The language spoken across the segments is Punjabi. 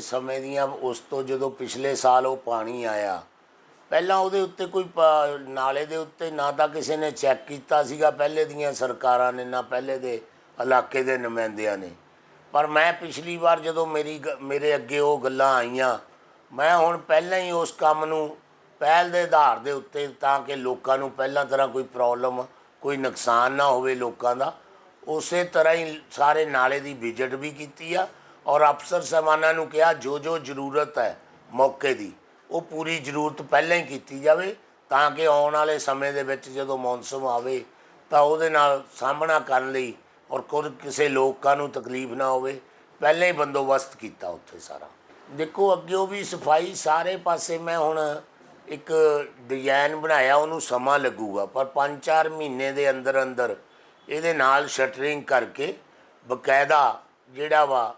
ਸਮੇਂ ਦੀਆਂ ਉਸ ਤੋਂ ਜਦੋਂ ਪਿਛਲੇ ਸਾਲ ਉਹ ਪਾਣੀ ਆਇਆ, ਪਹਿਲਾਂ ਉਹਦੇ ਉੱਤੇ ਕੋਈ ਨਾਲੇ ਦੇ ਉੱਤੇ ਨਾ ਤਾਂ ਕਿਸੇ ਨੇ ਚੈੱਕ ਕੀਤਾ ਸੀਗਾ, ਪਹਿਲੇ ਦੀਆਂ ਸਰਕਾਰਾਂ ਨੇ, ਨਾ ਪਹਿਲੇ ਦੇ ਇਲਾਕੇ ਦੇ ਨੁਮਾਇੰਦਿਆਂ ਨੇ। ਪਰ ਮੈਂ ਪਿਛਲੀ ਵਾਰ ਜਦੋਂ ਮੇਰੀ ਗ- ਮੇਰੇ ਅੱਗੇ ਉਹ ਗੱਲਾਂ ਆਈਆਂ, ਮੈਂ ਹੁਣ ਪਹਿਲਾਂ ਹੀ ਉਸ ਕੰਮ ਨੂੰ ਪਹਿਲ ਦੇ ਆਧਾਰ ਦੇ ਉੱਤੇ ਤਾਂ ਕਿ ਲੋਕਾਂ ਨੂੰ ਪਹਿਲਾਂ ਤਰ੍ਹਾਂ ਕੋਈ ਪ੍ਰੋਬਲਮ, ਕੋਈ ਨੁਕਸਾਨ ਨਾ ਹੋਵੇ ਲੋਕਾਂ ਦਾ, ਉਸੇ ਤਰ੍ਹਾਂ ਹੀ ਸਾਰੇ ਨਾਲੇ ਦੀ ਵਿਜ਼ਿਟ ਵੀ ਕੀਤੀ ਆ। ਔਰ ਅਫਸਰ ਸਹਿਬਾਨਾਂ ਨੂੰ ਕਿਹਾ, ਜੋ ਜੋ ਜ਼ਰੂਰਤ ਹੈ ਮੌਕੇ ਦੀ, ਉਹ ਪੂਰੀ ਜ਼ਰੂਰਤ ਪਹਿਲਾਂ ਹੀ ਕੀਤੀ ਜਾਵੇ, ਤਾਂ ਕਿ ਆਉਣ ਵਾਲੇ ਸਮੇਂ ਦੇ ਵਿੱਚ ਜਦੋਂ ਮੌਨਸੂਨ ਆਵੇ, ਤਾਂ ਉਹਦੇ ਨਾਲ ਸਾਹਮਣਾ ਕਰਨ ਲਈ ਔਰ ਕੋਈ ਕਿਸੇ ਲੋਕਾਂ ਨੂੰ ਤਕਲੀਫ ਨਾ ਹੋਵੇ। ਪਹਿਲਾਂ ਹੀ ਬੰਦੋਬਸਤ ਕੀਤਾ ਉੱਥੇ ਸਾਰਾ। ਦੇਖੋ ਅੱਗੇ ਉਹ ਵੀ ਸਫ਼ਾਈ ਸਾਰੇ ਪਾਸੇ ਮੈਂ ਹੁਣ ਇੱਕ ਡਿਜ਼ਾਈਨ ਬਣਾਇਆ, ਉਹਨੂੰ ਸਮਾਂ ਲੱਗੂਗਾ, ਪਰ 5-4 ਮਹੀਨੇ ਦੇ ਅੰਦਰ ਅੰਦਰ ਇਹਦੇ ਨਾਲ ਸ਼ਟਰਿੰਗ ਕਰਕੇ ਬਕਾਇਦਾ ਜਿਹੜਾ ਵਾ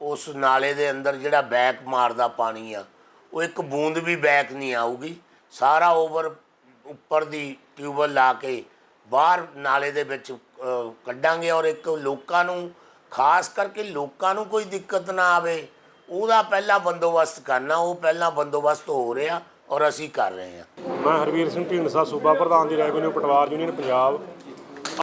ਉਸ ਨਾਲੇ ਦੇ ਅੰਦਰ ਜਿਹੜਾ ਬੈਕ ਮਾਰਦਾ ਪਾਣੀ ਆ, ਉਹ ਇੱਕ ਬੂੰਦ ਵੀ ਬੈਕ ਨਹੀਂ ਆਊਗੀ। ਸਾਰਾ ਓਵਰ ਉੱਪਰ ਦੀ ਟਿਊਬਲ ਲਾ ਕੇ ਬਾਹਰ ਨਾਲੇ ਦੇ ਵਿੱਚ ਕੱਢਾਂਗੇ ਔਰ ਇੱਕ ਲੋਕਾਂ ਨੂੰ, ਖਾਸ ਕਰਕੇ ਲੋਕਾਂ ਨੂੰ ਕੋਈ ਦਿੱਕਤ ਨਾ ਆਵੇ, ਉਹਦਾ ਪਹਿਲਾਂ ਬੰਦੋਬਸਤ ਕਰਨਾ, ਉਹ ਪਹਿਲਾਂ ਬੰਦੋਬਸਤ ਹੋ ਰਿਹਾ ਔਰ ਅਸੀਂ ਕਰ ਰਹੇ ਹਾਂ। ਮੈਂ ਹਰਵੀਰ ਸਿੰਘ ਢੀਂਡਸਾ ਸੂਬਾ ਪ੍ਰਧਾਨ ਦੀ ਰੈਵਨਿਊ ਪਟਵਾਰ ਯੂਨੀਅਨ ਪੰਜਾਬ।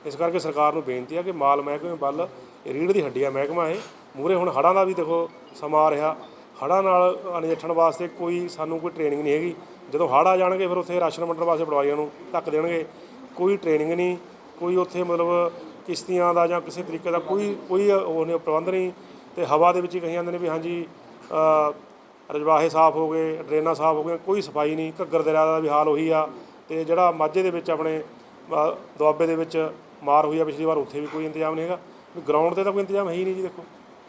ਇਸ ਕਰਕੇ ਸਰਕਾਰ ਨੂੰ ਬੇਨਤੀ ਹੈ ਕਿ ਮਾਲ ਮਹਿਕਮੇ ਵੱਲ ਰੀੜ ਦੀ ਹੱਡੀਆਂ ਮਹਿਕਮਾ ਇਹ। ਮੂਰੇ ਹੁਣ ਹੜ੍ਹਾਂ ਦਾ ਵੀ ਦੇਖੋ ਸਮਾਂ ਆ ਰਿਹਾ। ਹੜ੍ਹਾਂ ਨਾਲ ਨਜਿੱਠਣ ਵਾਸਤੇ ਕੋਈ ਸਾਨੂੰ ਕੋਈ ਟ੍ਰੇਨਿੰਗ ਨਹੀਂ ਹੈਗੀ। ਜਦੋਂ ਹੜ੍ਹ ਆ ਜਾਣਗੇ, ਫਿਰ ਉੱਥੇ ਰਾਸ਼ਨ ਵੰਡਣ ਵਾਸਤੇ ਪਟਵਾਰੀਆਂ ਨੂੰ ਧੱਕ ਦੇਣਗੇ। ਕੋਈ ਟ੍ਰੇਨਿੰਗ ਨਹੀਂ, ਕੋਈ ਉੱਥੇ ਮਤਲਬ ਕਿਸ਼ਤੀਆਂ ਦਾ ਜਾਂ ਕਿਸੇ ਤਰੀਕੇ ਦਾ ਕੋਈ ਕੋਈ ਉਹ ਨਹੀਂ ਪ੍ਰਬੰਧ ਨਹੀਂ। ਤੇ ਹਵਾ ਦੇ ਵਿੱਚ ਹੀ ਕਹੀ ਜਾਂਦੇ ਨੇ ਵੀ ਹਾਂਜੀ ਰਜਵਾਹੇ ਸਾਫ਼ ਹੋ ਗਏ, ਡਰੇਨਾਂ ਸਾਫ਼ ਹੋ ਗਈਆਂ, ਕੋਈ ਸਫ਼ਾਈ ਨਹੀਂ, ਘੱਗਰ ਦਰਿਆ ਦਾ ਵੀ ਹਾਲ ਉਹੀ ਆ। ਤੇ ਜਿਹੜਾ ਮਾਝੇ ਦੇ ਵਿੱਚ ਆਪਣੇ ਦੁਆਬੇ ਦੇ ਵਿੱਚ ਮਾਰ ਹੋਈ ਆ ਪਿਛਲੀ ਵਾਰ, ਉੱਥੇ ਵੀ ਕੋਈ ਇੰਤਜ਼ਾਮ ਨਹੀਂ ਹੈਗਾ। ਗਰਾਊਂਡ ਤੇ ਤਾਂ ਕੋਈ ਇੰਤਜ਼ਾਮ ਹੈ ਹੀ ਨਹੀਂ ਜੀ, ਦੇਖੋ।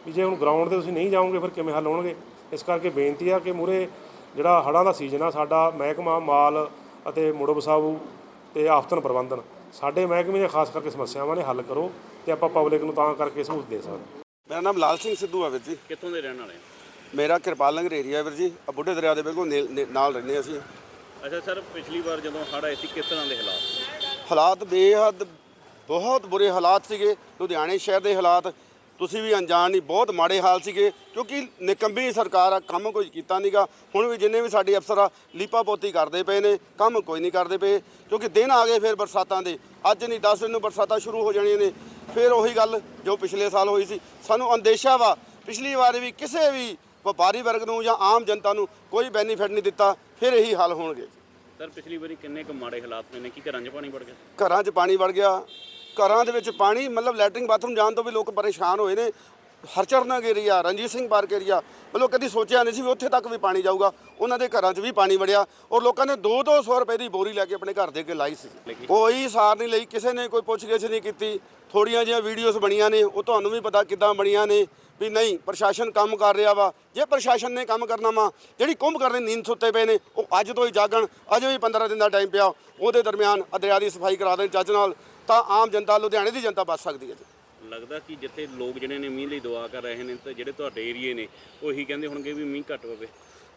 ਵੀ ਜੇ ਹੁਣ ਗਰਾਊਂਡ ਤੇ ਤੁਸੀਂ ਨਹੀਂ ਜਾਓਗੇ ਫਿਰ ਕਿਵੇਂ ਹੱਲ ਹੋਣਗੇ? ਇਸ ਕਰਕੇ ਬੇਨਤੀ ਆ ਕਿ ਮੂਰੇ ਜਿਹੜਾ ਹੜ੍ਹਾਂ ਦਾ ਸੀਜ਼ਨ ਆ ਸਾਡਾ ਮਹਿਕਮਾ ਮਾਲ ਅਤੇ ਮੁੜ ਵਸਾਊ ਤੇ ਆਫਤਨ ਪ੍ਰਬੰਧਨ ਸਾਡੇ ਮਹਿਕਮੇ ਦੀਆਂ ਖਾਸ ਕਰਕੇ ਸਮੱਸਿਆਵਾਂ ਨੇ ਹੱਲ ਕਰੋ ਤੇ ਆਪਾਂ ਪਬਲਿਕ ਨੂੰ ਤਾਂ ਕਰਕੇ ਸਹੂਲਤ ਦੇ ਸਕਦੇ ਮੇਰਾ ਨਾਮ ਲਾਲ ਸਿੰਘ ਸਿੱਧੂ ਹੈ ਵੀਰ ਜੀ। ਕਿੱਥੋਂ ਦੇ ਰਹਿਣ ਵਾਲੇ? ਮੇਰਾ ਕਿਰਪਾਲ ਨਗਰ ਏਰੀਆ ਵੀਰ ਜੀ ਆ ਬੁੱਢੇ ਦਰਿਆ ਦੇ ਬਿਲਕੁਲ ਨੇਲ- ਨੇ- ਨਾਲ ਰਹਿੰਦੇ ਹਾਂ ਅਸੀਂ। ਅੱਛਾ ਸਰ ਪਿਛਲੀ ਵਾਰ ਜਦੋਂ ਹੜ੍ਹ ਆਏ ਸੀ ਕਿਸ ਤਰ੍ਹਾਂ ਦੇ ਹਾਲਾਤ? ਹਾਲਾਤ ਬੇਹੱਦ ਬਹੁਤ ਬੁਰੇ ਹਾਲਾਤ ਸੀਗੇ। ਲੁਧਿਆਣੇ ਸ਼ਹਿਰ ਦੇ ਹਾਲਾਤ ਤੁਸੀਂ ਵੀ ਅਣਜਾਣ ਨਹੀਂ ਬਹੁਤ ਮਾੜੇ ਹਾਲ ਸੀਗੇ ਕਿਉਂਕਿ ਨਿਕੰਮੀ ਸਰਕਾਰ ਆ ਕੰਮ ਕੋਈ ਕੀਤਾ ਨਹੀਂਗਾ ਹੁਣ ਵੀ ਜਿੰਨੇ ਵੀ ਸਾਡੇ ਅਫਸਰ ਆ ਲੀਪਾ ਪੋਤੀ ਕਰਦੇ ਪਏ ਨੇ ਕੰਮ ਕੋਈ ਨਹੀਂ ਕਰਦੇ ਪਏ ਕਿਉਂਕਿ ਦਿਨ ਆ ਗਏ ਫਿਰ ਬਰਸਾਤਾਂ ਦੇ। ਅੱਜ ਨਹੀਂ 10 ਦਿਨ ਨੂੰ ਬਰਸਾਤਾਂ ਸ਼ੁਰੂ ਹੋ ਜਾਣੀਆਂ ਨੇ। ਫਿਰ ਉਹੀ ਗੱਲ ਜੋ ਪਿਛਲੇ ਸਾਲ ਹੋਈ ਸੀ। ਸਾਨੂੰ ਅੰਦੇਸ਼ਾ ਵਾ ਪਿਛਲੀ ਵਾਰ ਵੀ ਕਿਸੇ ਵੀ ਵਪਾਰੀ ਵਰਗ ਨੂੰ ਜਾਂ ਆਮ ਜਨਤਾ ਨੂੰ ਕੋਈ ਬੈਨੀਫਿਟ ਨਹੀਂ ਦਿੱਤਾ ਫਿਰ ਇਹੀ ਹਾਲ ਹੋਣਗੇ। ਸਰ ਪਿਛਲੀ ਵਾਰੀ ਕਿੰਨੇ ਕੁ ਮਾੜੇ ਹਾਲਾਤ ਹੋਏ ਨੇ? ਕੀ ਘਰਾਂ 'ਚ ਪਾਣੀ ਵੜ ਗਿਆ? ਘਰਾਂ 'ਚ ਪਾਣੀ ਵੜ ਗਿਆ। ਘਰਾਂ ਦੇ ਵਿੱਚ ਪਾਣੀ ਮਤਲਬ ਲੈਟਰਿੰਗ ਬਾਥਰੂਮ ਜਾਣ ਤੋਂ ਵੀ ਲੋਕ ਪਰੇਸ਼ਾਨ ਹੋਏ ਨੇ। ਹਰਚਰਨਾ area Ranjit Singh park area ਮਤਲਬ ਕਦੀ ਸੋਚਿਆ ਨਹੀਂ ਸੀ ਵੀ ਉੱਥੇ ਤੱਕ ਵੀ ਪਾਣੀ ਜਾਊਗਾ। ਉਹਨਾਂ ਦੇ ਘਰਾਂ 'ਚ ਵੀ ਪਾਣੀ ਵੜਿਆ ਔਰ ਲੋਕਾਂ ਨੇ 2-200 ਰੁਪਏ ਦੀ ਬੋਰੀ ਲੈ ਕੇ ਆਪਣੇ ਘਰ ਦੇ ਅੱਗੇ ਲਾਈ ਸੀ। ਕੋਈ ਸਾਰ ਨਹੀਂ ਲਈ ਕਿਸੇ ਨੇ ਕੋਈ ਪੁੱਛਗਿੱਛ ਨਹੀਂ ਕੀਤੀ। ਥੋੜੀਆਂ ਜਿਹੀਆਂ ਵੀਡੀਓਜ਼ ਬਣੀਆਂ ਨੇ ਉਹ ਤੁਹਾਨੂੰ ਵੀ ਪਤਾ ਕਿੱਦਾਂ ਬਣੀਆਂ ਨੇ ਵੀ ਨਹੀਂ ਪ੍ਰਸ਼ਾਸਨ ਕੰਮ ਕਰ ਰਿਹਾ ਵਾ। ਜੇ ਪ੍ਰਸ਼ਾਸਨ ਨੇ ਕੰਮ ਕਰਨਾ ਵਾ ਜਿਹੜੀ ਕੁੰਭ ਕਰਨੇ ਨੀਂਦ ਸੁੱਤੇ ਪਏ ਨੇ ਉਹ ਅੱਜ ਤੋਂ ਹੀ ਜਾਗਣ ਅਜੇ ਵੀ 15 ਦਿਨ ਦਾ ਟਾਈਮ ਪਿਆ। ਉਹਦੇ ਦਰਮਿਆਨ ਆਹ ਦਰਿਆ ਦੀ ਸਫ਼ਾਈ ਕਰਾ ਦੇਣ ਚੱਜ ਨਾਲ ਤਾਂ ਆਮ ਜਨਤਾ ਲੁਧਿਆਣੇ ਦੀ ਜਨਤਾ ਬਚ ਸਕਦੀ ਹੈ ਜੀ। ਲੱਗਦਾ ਕਿ ਜਿੱਥੇ ਲੋਕ ਜਿਹੜੇ ਨੇ ਮੀਂਹ ਲਈ ਦੁਆ ਕਰ ਰਹੇ ਨੇ ਤੇ ਜਿਹੜੇ ਤੁਹਾਡੇ ਏਰੀਏ ਨੇ ਉਹੀ ਕਹਿੰਦੇ ਹੋਣਗੇ ਵੀ ਮੀਂਹ ਘੱਟ ਪਵੇ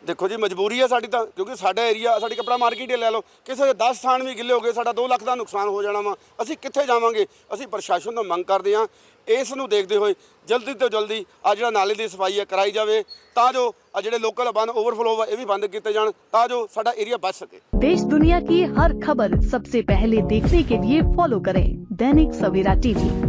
ਦੇਖੋ ਜੀ ਮਜਬੂਰੀ ਹੈ ਸਾਡੀ ਤਾਂ ਕਿਉਂਕਿ ਸਾਡਾ ਏਰੀਆ ਸਾਡੀ ਕਪੜਾ ਮਾਰਕੀਟ ਹੀ ਲੈ ਲਓ ਕਿਸੇ ਦੇ 10 ਥਾਨ ਵੀ ਗਿੱਲੇ ਹੋ ਗਏ ਸਾਡਾ 2 ਲੱਖ ਦਾ ਨੁਕਸਾਨ ਹੋ ਜਾਣਾ ਵਾ ਅਸੀਂ ਕਿੱਥੇ ਜਾਵਾਂਗੇ ਅਸੀਂ ਪ੍ਰਸ਼ਾਸਨ ਤੋਂ ਮੰਗ ਕਰਦੇ ਹਾਂ ਇਸ ਨੂੰ ਦੇਖਦੇ ਹੋਏ ਜਲਦੀ ਤੋਂ ਜਲਦੀ ਆ ਜਿਹੜਾ ਨਾਲੇ ਦੀ ਸਫਾਈ ਹੈ ਕਰਾਈ ਜਾਵੇ ਤਾਂ ਜੋ ਆ ਜਿਹੜੇ ਲੋਕਲ ਬੰਦ ਓਵਰਫਲੋ ਵਾ ਇਹ ਵੀ ਬੰਦ ਕੀਤੇ ਜਾਣ ਤਾਂ ਜੋ ਸਾਡਾ ਏਰੀਆ ਬਚ ਸਕੇ देश दुनिया की हर खबर सबसे पहले देखने के लिए फॉलो करें दैनिक सवेरा टीवी